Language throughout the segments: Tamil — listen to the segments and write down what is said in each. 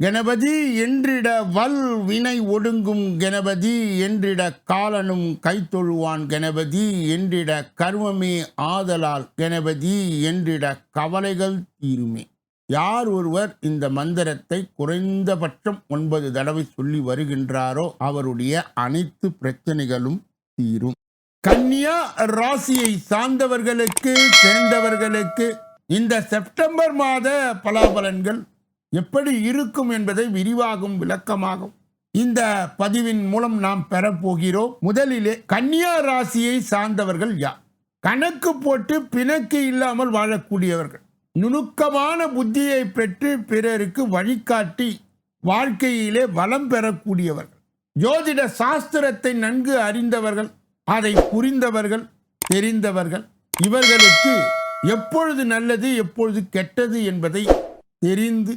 கணபதி என்றிட வல் வினை ஒடுங்கும் கணபதி என்றிட காலனும் கைத்தொழுவான் கணபதி என்றிட கர்மமே ஆதலால் கணபதி என்றிட கவலைகள் தீருமே. யார் ஒருவர் இந்த மந்திரத்தை குறைந்தபட்சம் ஒன்பது தடவை சொல்லி வருகின்றாரோ அவருடைய அனைத்து பிரச்சனைகளும் தீரும். கன்னியா ராசியை சார்ந்தவர்களுக்கு சேர்ந்தவர்களுக்கு இந்த செப்டம்பர் மாத பலாபலன்கள் எப்படி இருக்கும் என்பதை விரிவாகும் விளக்கமாகும். இந்த பதிவின் மூலம் நாம் பெறப்போகிறோம் முதலிலே கன்னியா ராசியை சார்ந்தவர்கள் யார்? கணக்கு போட்டு பிணக்கு இல்லாமல் வாழக்கூடியவர்கள். நுணுக்கமான புத்தியை பெற்று பிறருக்கு வழிகாட்டி வாழ்க்கையிலே வளம் பெறக்கூடியவர்கள். ஜோதிட சாஸ்திரத்தை நன்கு அறிந்தவர்கள் அதை புரிந்தவர்கள் தெரிந்தவர்கள். இவர்களுக்கு எப்பொழுது நல்லது எப்பொழுது கெட்டது என்பதை தெரிந்து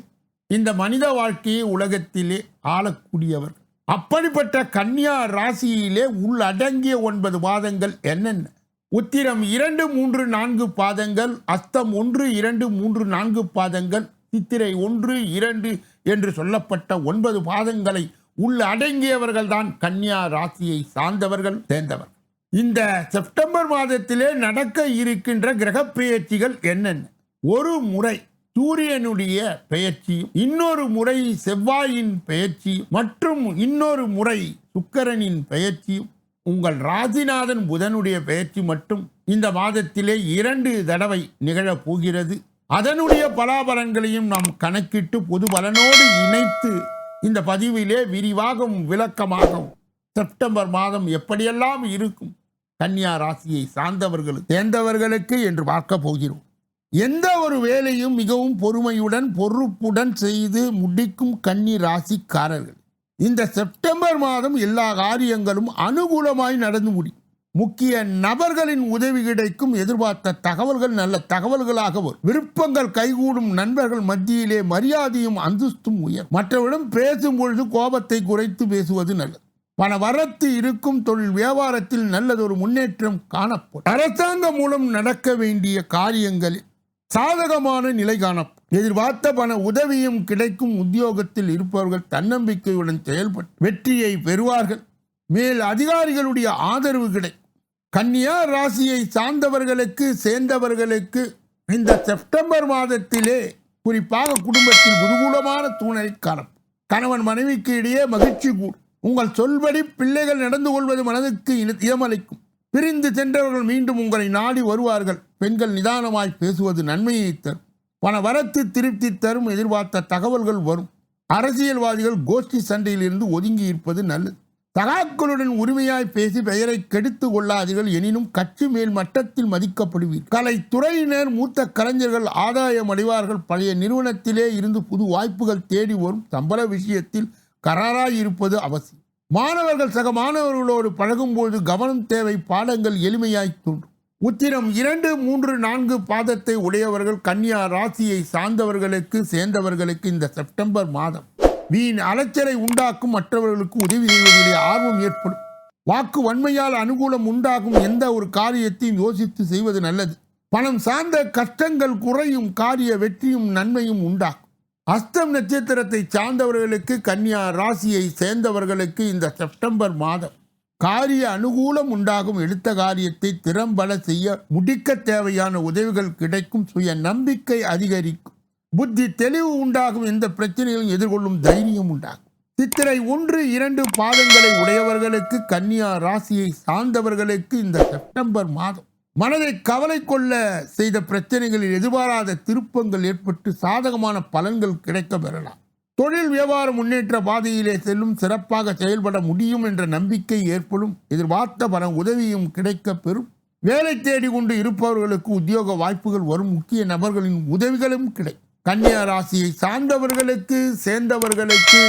இந்த மனித வாழ்க்கையை உலகத்திலே ஆளக்கூடியவர். அப்படிப்பட்ட கன்னியா ராசியிலே உள்ளடங்கிய ஒன்பது பாதங்கள் என்னென்ன? உத்திரம் இரண்டு மூன்று நான்கு பாதங்கள் அஸ்தம் ஒன்று இரண்டு மூன்று நான்கு பாதங்கள் சித்திரை ஒன்று இரண்டு என்று சொல்லப்பட்ட ஒன்பது பாதங்களை உள்ளடங்கியவர்கள் தான் கன்னியா ராசியை சார்ந்தவர்கள் சேர்ந்தவர். இந்த செப்டம்பர் மாதத்திலே நடக்க இருக்கின்ற கிரகப் பெயர்ச்சிகள் என்னென்ன? ஒரு முறை சூரியனுடைய பெயர்ச்சி இன்னொரு முறை செவ்வாயின் பெயர்ச்சி மற்றும் இன்னொரு முறை சுக்கரனின் பெயர்ச்சியும் உங்கள் ராசிநாதன் புதனுடைய பெயர்ச்சி மட்டும் இந்த மாதத்திலே இரண்டு தடவை நிகழப் போகிறது. அதனுடைய பலாபலன்களையும் நாம் கணக்கிட்டு பொது பலனோடு இணைத்து இந்த பதிவிலே விரிவாகவும் விளக்கமாகவும் செப்டம்பர் மாதம் எப்படியெல்லாம் இருக்கும் கன்னியா ராசியை சார்ந்தவர்களுக்கு சேர்ந்தவர்களுக்கு என்று பார்க்க போகிறோம். எந்த ஒரு வேலையும் மிகவும் பொறுமையுடன் பொறுப்புடன் செய்து முடிக்கும் கன்னி ராசிக்காரர்கள். இந்த செப்டம்பர் மாதம் எல்லா காரியங்களும் அனுகூலமாய் நடந்து முடியும் முக்கிய நபர்களின் உதவி கிடைக்கும் எதிர்பார்த்த தகவல்கள் நல்ல தகவல்களாக வரும். விருப்பங்கள் கைகூடும் நண்பர்கள் மத்தியிலே மரியாதையும் அந்தஸ்தும் உயர். மற்றவரிடம் பேசும் பொழுது கோபத்தை குறைத்து பேசுவது நல்லது. பண வரத்து இருக்கும் தொழில் வியாபாரத்தில் நல்லதொரு முன்னேற்றம் காணப்படும். அரசாங்கம் மூலம் நடக்க வேண்டிய காரியங்களில் சாதகமான நிலை காணப்படும் எதிர்பார்த்த பண உதவியும் கிடைக்கும் உத்தியோகத்தில் இருப்பவர்கள் தன்னம்பிக்கையுடன் செயல்பட்டு வெற்றியை பெறுவார்கள். மேல் அதிகாரிகளுடைய ஆதரவு கிடைக்கும் கன்னியா ராசியை சார்ந்தவர்களுக்கு சேர்ந்தவர்களுக்கு இந்த செப்டம்பர் மாதத்திலே குறிப்பாக குடும்பத்தில் குருகூலமான தூணை காணப்படும் கணவன் மனைவிக்கு இடையே மகிழ்ச்சி கூடும் உங்கள் சொல்படி பிள்ளைகள் நடந்து கொள்வது மனதுக்கு இன- இதமளிக்கும். பிரிந்து சென்றவர்கள் மீண்டும் உங்களை நாடி வருவார்கள். பெண்கள் நிதானமாய் பேசுவது நன்மையை தரும். பண வரத்து திருப்தி தரும் எதிர்பார்த்த தகவல்கள் வரும். அரசியல்வாதிகள் கோஷ்டி சண்டையிலிருந்து ஒதுங்கி இருப்பது நல்லது. சகாக்களுடன் உரிமையாய் பேசி பெயரை கெடுத்து கொள்ளாதீர்கள் எனினும் கட்சி மேல் மட்டத்தில் மதிக்கப்படுவீர். கலைத்துறையினர் மூத்த கலைஞர்கள் ஆதாயம் அடைவார்கள். பழைய நிறுவனத்திலே இருந்து புது வாய்ப்புகள் தேடி வரும். சம்பள விஷயத்தில் கராராய் இருப்பது அவசியம். மாணவர்கள் சக மாணவர்களோடு பழகும்போது கவனம் தேவை பாடங்கள் எளிமையாய் தோன்றும். உத்திரம் இரண்டு மூன்று நான்கு பாதத்தை உடையவர்கள் கன்னியா ராசியை சார்ந்தவர்களுக்கு சேர்ந்தவர்களுக்கு இந்த செப்டம்பர் மாதம். வீண் அலைச்சலை உண்டாக்கும் மற்றவர்களுக்கு உதவி செய்வதிலே ஆர்வம் ஏற்படும். வாக்கு வன்மையால் அனுகூலம் உண்டாகும் எந்த ஒரு காரியத்தையும் யோசித்து செய்வது நல்லது. பணம் சார்ந்த கஷ்டங்கள் குறையும் காரிய வெற்றியும் நன்மையும் உண்டாகும் அஸ்தம் நட்சத்திரத்தை சார்ந்தவர்களுக்கு கன்னியா ராசியை சேர்ந்தவர்களுக்கு இந்த செப்டம்பர் மாதம் காரிய அனுகூலம் உண்டாகும். எடுத்த காரியத்தை திறம்பட செய்ய முடிக்க தேவையான உதவிகள் கிடைக்கும். சுய நம்பிக்கை அதிகரிக்கும். புத்தி தெளிவு உண்டாகும். எந்த பிரச்சனையும் எதிர்கொள்ளும் தைரியம் உண்டாகும். சித்திரை ஒன்று இரண்டு பாதங்களை உடையவர்களுக்கு கன்னியா ராசியை சார்ந்தவர்களுக்கு இந்த செப்டம்பர் மாதம் மனதை கவலை கொள்ள செய்த பிரச்சனைகளில் எதிர்பாராத திருப்பங்கள் ஏற்பட்டு சாதகமான பலன்கள் கிடைக்க பெறலாம். தொழில் வியாபார முன்னேற்ற பாதையிலே செல்லும் சிறப்பாக செயல்பட முடியும் என்ற நம்பிக்கை ஏற்படும். எதிர்பார்த்த பல உதவியும் கிடைக்க பெறும். வேலை தேடி கொண்டு இருப்பவர்களுக்கு உத்தியோக வாய்ப்புகள் வரும். முக்கிய நபர்களின் உதவிகளும் கிடைக்கும். கன்னியா ராசியை சார்ந்தவர்களுக்கு சேர்ந்தவர்களுக்கு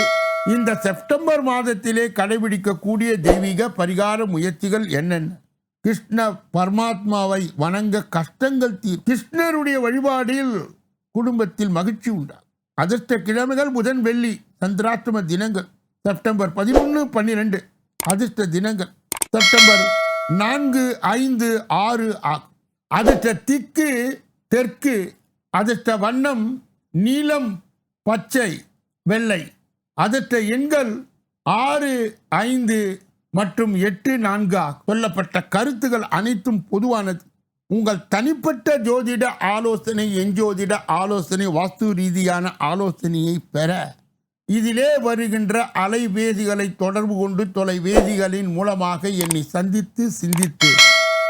இந்த செப்டம்பர் மாதத்திலே கடைபிடிக்கக்கூடிய தெய்வீக பரிகார முயற்சிகள் என்னென்ன? கிருஷ்ண பரமாத்மாவை வணங்க கஷ்டங்கள் தீர் கிருஷ்ணருடைய வழிபாடில் குடும்பத்தில் மகிழ்ச்சி உண்டா அதிர்ஷ்ட கிழமைகள் புதன் வெள்ளி சந்திராஷ்டம தினங்கள். செப்டம்பர் பதினொன்று பன்னிரெண்டு அதிர்ஷ்ட தினங்கள். செப்டம்பர் நான்கு ஐந்து ஆறு ஆகும். அதிர்ஷ்ட திக்கு தெற்கு அதிர்ஷ்ட வண்ணம் நீலம் பச்சை வெள்ளை. அதிர்ஷ்ட எண்கள் ஆறு ஐந்து மற்றும் எட்டு நான்கு கொல்லப்பட்ட சொல்லப்பட்ட கருத்துகள் அனைத்தும் பொதுவானது. உங்கள் தனிப்பட்ட ஜோதிட ஆலோசனை எஞ்சோதிட ஆலோசனை வாஸ்து ரீதியான ஆலோசனையை பெற. இதிலே வருகின்ற அலைவேதிகளை தொடர்பு கொண்டு தொலைவேதிகளின் மூலமாக என்னை சந்தித்து சிந்தித்து.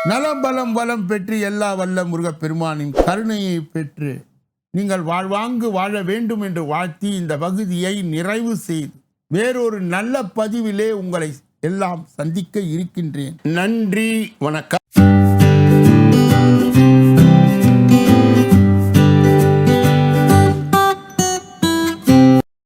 நலம் பலம் வளம் பெற்று எல்லா வல்ல முருகப்பெருமானின் கருணையை பெற்று நீங்கள் வாழ்வாங்கு வாழ வேண்டும் என்று வாழ்த்தி இந்த பகுதியை நிறைவு செய்து. வேறொரு நல்ல பதிவிலே உங்களை எல்லாம் சந்திக்க இருக்கின்றேன். நன்றி வணக்கம்.